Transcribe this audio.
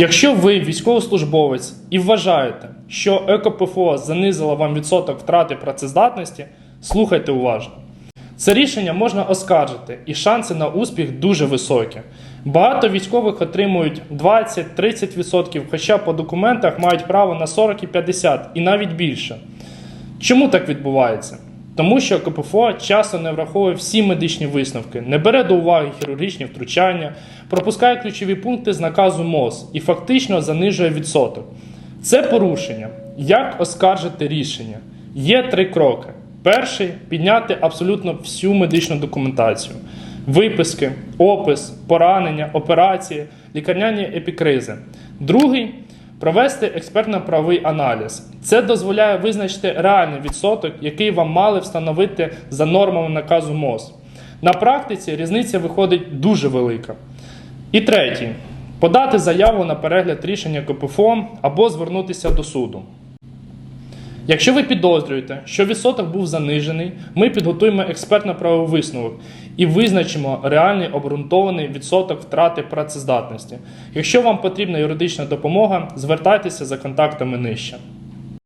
Якщо ви військовослужбовець і вважаєте, що ЕКПФО занизило вам відсоток втрати працездатності, слухайте уважно. Це рішення можна оскаржити, і шанси на успіх дуже високі. Багато військових отримують 20-30%, хоча по документах мають право на 40 і 50 і навіть більше. Чому так відбувається? Тому що КПФО часто не враховує всі медичні висновки, не бере до уваги хірургічні втручання, пропускає ключові пункти з наказу МОЗ і фактично занижує відсоток. Це порушення. Як оскаржити рішення? Є три кроки. Перший підняти абсолютно всю медичну документацію: виписки, опис, поранення, операції, лікарняні епікризи. Другий провести експертно-правовий аналіз. Це дозволяє визначити реальний відсоток, який вам мали встановити за нормами наказу МОЗ. На практиці різниця виходить дуже велика. І третє подати заяву на перегляд рішення КПФО або звернутися до суду. Якщо ви підозрюєте, що відсоток був занижений, ми підготуємо експертно-правовий висновок і визначимо реальний обґрунтований відсоток втрати працездатності. Якщо вам потрібна юридична допомога, звертайтеся за контактами нижче.